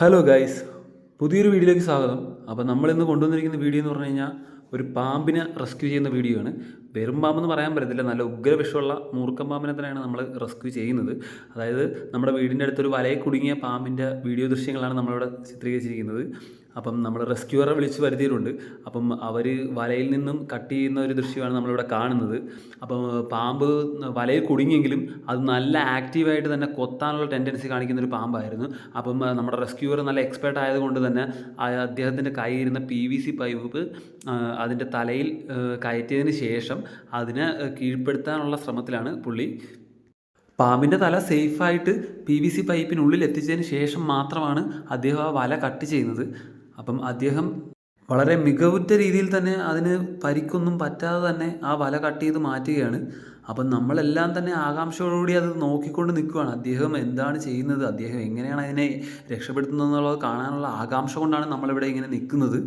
Hello guys പുതിയൊരു വീഡിയോയിലേക്ക് സ്വാഗതം. അപ്പോൾ നമ്മൾ ഇന്ന് കൊണ്ടുവന്നിരിക്കുന്ന വീഡിയോ എന്ന് പറഞ്ഞു കഴിഞ്ഞാൽ ഒരു പാമ്പിനെ റെസ്ക്യൂ ചെയ്യുന്ന വീഡിയോ ആണ്. വെറും പാമ്പെന്ന് പറയാൻ പറ്റത്തില്ല. നല്ല ഉഗ്രവിഷമുള്ള മൂർക്കം പാമ്പിനെ തന്നെയാണ് നമ്മൾ റെസ്ക്യൂ ചെയ്യുന്നത്. അതായത് നമ്മുടെ വീടിന്റെ അടുത്തൊരു വലയിൽ കുടുങ്ങിയ പാമ്പിന്റെ വീഡിയോ ദൃശ്യങ്ങളാണ് നമ്മളിവിടെ ചിത്രീകരിച്ചിരിക്കുന്നത്. അപ്പം നമ്മൾ റെസ്ക്യൂറെ വിളിച്ച് വരുത്തിയിട്ടുണ്ട്. അപ്പം അവർ വലയിൽ നിന്നും കട്ട് ചെയ്യുന്ന ഒരു ദൃശ്യമാണ് നമ്മളിവിടെ കാണുന്നത്. അപ്പം പാമ്പ് വലയിൽ കുടുങ്ങിയെങ്കിലും അത് നല്ല ആക്റ്റീവായിട്ട് തന്നെ കൊത്താനുള്ള ടെൻഡൻസി കാണിക്കുന്ന ഒരു പാമ്പായിരുന്നു. അപ്പം നമ്മുടെ റെസ്ക്യൂർ നല്ല എക്സ്പേർട്ട് ആയതുകൊണ്ട് തന്നെ അദ്ദേഹത്തിന്റെ ഇരുന്ന പി വി സി പൈപ്പ് അതിന്റെ തലയിൽ കയറ്റിയതിന് ശേഷം അതിനെ കീഴ്പ്പെടുത്താനുള്ള ശ്രമത്തിലാണ് പുള്ളി. പാമ്പിന്റെ തല സേഫായിട്ട് പി വി സി പൈപ്പിനുള്ളിൽ എത്തിച്ചതിന് ശേഷം മാത്രമാണ് അദ്ദേഹം ആ വല കട്ട് ചെയ്യുന്നത്. അപ്പം അദ്ദേഹം വളരെ മികവുറ്റ രീതിയിൽ തന്നെ അതിന് പരിക്കൊന്നും പറ്റാതെ തന്നെ ആ വല കട്ട് ചെയ്ത് മാറ്റുകയാണ്. അപ്പം നമ്മളെല്ലാം തന്നെ ആകാംക്ഷയോടുകൂടി അത് നോക്കിക്കൊണ്ട് നിൽക്കുകയാണ് അദ്ദേഹം എന്താണ് ചെയ്യുന്നത്? അദ്ദേഹം എങ്ങനെയാണ് അതിനെ രക്ഷപ്പെടുത്തുന്നത് എന്നുള്ളത് കാണാനുള്ള ആകാംക്ഷ കൊണ്ടാണ് നമ്മളിവിടെ ഇങ്ങനെ നിൽക്കുന്നത്.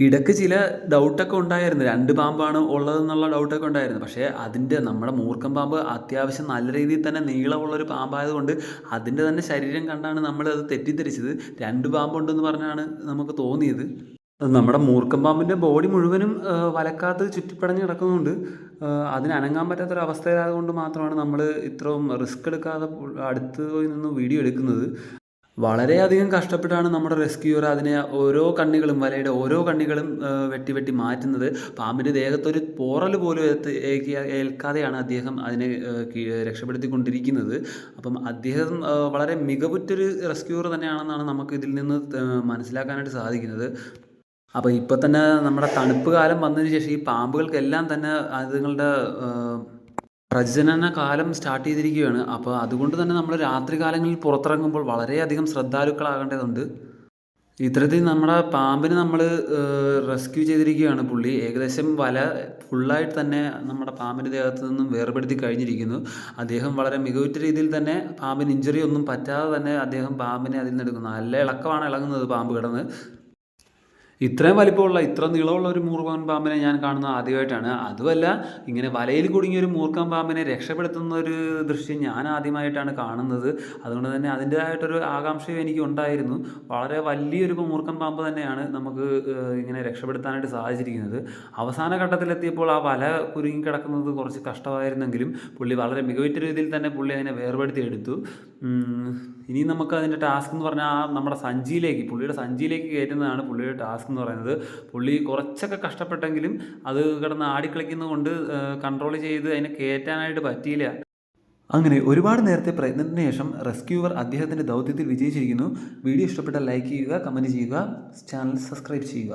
ഇടയ്ക്ക് ചില ഡൗട്ടൊക്കെ ഉണ്ടായിരുന്നു. രണ്ട് പാമ്പാണ് ഉള്ളതെന്നുള്ള ഡൗട്ടൊക്കെ ഉണ്ടായിരുന്നു. പക്ഷേ അതിന്റെ നമ്മുടെ മൂർക്കം പാമ്പ് അത്യാവശ്യം നല്ല രീതിയിൽ തന്നെ നീളമുള്ളൊരു പാമ്പായതുകൊണ്ട് അതിന്റെ തന്നെ ശരീരം കണ്ടാണ് നമ്മൾ അത് തെറ്റിദ്ധരിച്ചത്. രണ്ട് പാമ്പുണ്ടെന്ന് പറഞ്ഞാണ് നമുക്ക് തോന്നിയത്. നമ്മുടെ മൂർക്കം പാമ്പിന്റെ ബോഡി മുഴുവനും വലക്കാത്ത് ചുറ്റിപ്പടഞ്ഞ് കിടക്കുന്നുണ്ട്. അതിന് അനങ്ങാൻ പറ്റാത്തൊരവസ്ഥയായതുകൊണ്ട് മാത്രമാണ് നമ്മൾ ഇത്രയും റിസ്ക് എടുക്കാതെ അടുത്ത് നിന്ന് വീഡിയോ എടുക്കുന്നത്. വളരെയധികം കഷ്ടപ്പെട്ടാണ് നമ്മുടെ റെസ്ക്യൂർ അതിനെ ഓരോ കണ്ണികളും വലയുടെ ഓരോ കണ്ണികളും വെട്ടി വെട്ടി മാറ്റുന്നത്. പാമ്പിന്റെ ദേഹത്തൊരു പോറൽ പോലും ഏൽക്കാതെയാണ് അദ്ദേഹം അതിനെ രക്ഷപ്പെടുത്തിക്കൊണ്ടിരിക്കുന്നത്. അപ്പം അദ്ദേഹം വളരെ മികവുറ്റൊരു റെസ്ക്യൂർ തന്നെയാണെന്നാണ് നമുക്ക് ഇതിൽ നിന്ന് മനസ്സിലാക്കാനായിട്ട് സാധിക്കുന്നത്. അപ്പോൾ ഇപ്പോൾ തന്നെ നമ്മുടെ തണുപ്പ് കാലം വന്നതിന് ശേഷം ഈ പാമ്പുകൾക്കെല്ലാം തന്നെ അതുങ്ങളുടെ പ്രജനന കാലം സ്റ്റാർട്ട് ചെയ്തിരിക്കുകയാണ്. അപ്പോൾ അതുകൊണ്ട് തന്നെ നമ്മൾ രാത്രി കാലങ്ങളിൽ പുറത്തിറങ്ങുമ്പോൾ വളരെയധികം ശ്രദ്ധാലുക്കളാകേണ്ടതുണ്ട്. ഇത്തരത്തിൽ നമ്മുടെ പാമ്പിനെ നമ്മൾ റെസ്ക്യൂ ചെയ്തിരിക്കുകയാണ് പുള്ളി. ഏകദേശം വല ഫുള്ളായിട്ട് തന്നെ നമ്മുടെ പാമ്പിന്റെ ദേഹത്ത് നിന്നും വേർപെടുത്തി കഴിഞ്ഞിരിക്കുന്നു. അദ്ദേഹം വളരെ മികവുറ്റ രീതിയിൽ തന്നെ പാമ്പിന് ഇഞ്ചുറി ഒന്നും പറ്റാതെ തന്നെ അദ്ദേഹം പാമ്പിനെ അതിൽ നിന്ന് എടുക്കുന്നു. നല്ല ഇളക്കമാണ് ഇളകുന്നത് പാമ്പ് കിടന്ന്. ഇത്രയും വലിപ്പമുള്ള ഇത്ര നീളമുള്ള ഒരു മൂർഖൻ പാമ്പിനെ ഞാൻ കാണുന്നത് ആദ്യമായിട്ടാണ്. അതുമല്ല ഇങ്ങനെ വലയിൽ കുടുങ്ങിയ ഒരു മൂർഖൻ പാമ്പിനെ രക്ഷപ്പെടുത്തുന്ന ഒരു ദൃശ്യം ഞാൻ ആദ്യമായിട്ടാണ് കാണുന്നത്. അതുകൊണ്ട് തന്നെ അതിന്റേതായിട്ടൊരു ആകാംക്ഷയും എനിക്ക് ഉണ്ടായിരുന്നു. വളരെ വലിയൊരു മൂർഖൻ പാമ്പ് തന്നെയാണ് നമുക്ക് ഇങ്ങനെ രക്ഷപ്പെടുത്താനായിട്ട് സാധിച്ചിരിക്കുന്നത്. അവസാന ഘട്ടത്തിലെത്തിയപ്പോൾ ആ വല കുരുങ്ങി കിടക്കുന്നത് കുറച്ച് കഷ്ടമായിരുന്നെങ്കിലും പുള്ളി വളരെ മികവുറ്റ രീതിയിൽ തന്നെ പുള്ളി അതിനെ വേർപെടുത്തി എടുത്തു ഇനി നമുക്ക് അതിന്റെ ടാസ്ക് എന്ന് പറഞ്ഞാൽ ആ നമ്മുടെ സഞ്ചിയിലേക്ക് പുള്ളിയുടെ സഞ്ചിയിലേക്ക് കയറ്റുന്നതാണ് പുള്ളിയുടെ ടാസ്ക് എന്ന് പറയുന്നത്. പുള്ളി കുറച്ചൊക്കെ കഷ്ടപ്പെട്ടെങ്കിലും അത് കിടന്ന് ആടിക്കളിക്കുന്നത് കൊണ്ട് കൺട്രോൾ ചെയ്ത് അതിനെ കയറ്റാനായിട്ട് പറ്റിയില്ല. അങ്ങനെ ഒരുപാട് നേരത്തെ പ്രയത്നത്തിന് ശേഷം റെസ്ക്യൂവർ അദ്ദേഹത്തിന്റെ ദൗത്യത്തിൽ വിജയിച്ചിരിക്കുന്നു. വീഡിയോ ഇഷ്ടപ്പെട്ടാൽ ലൈക്ക് ചെയ്യുക കമന്റ് ചെയ്യുക ചാനൽ സബ്സ്ക്രൈബ് ചെയ്യുക.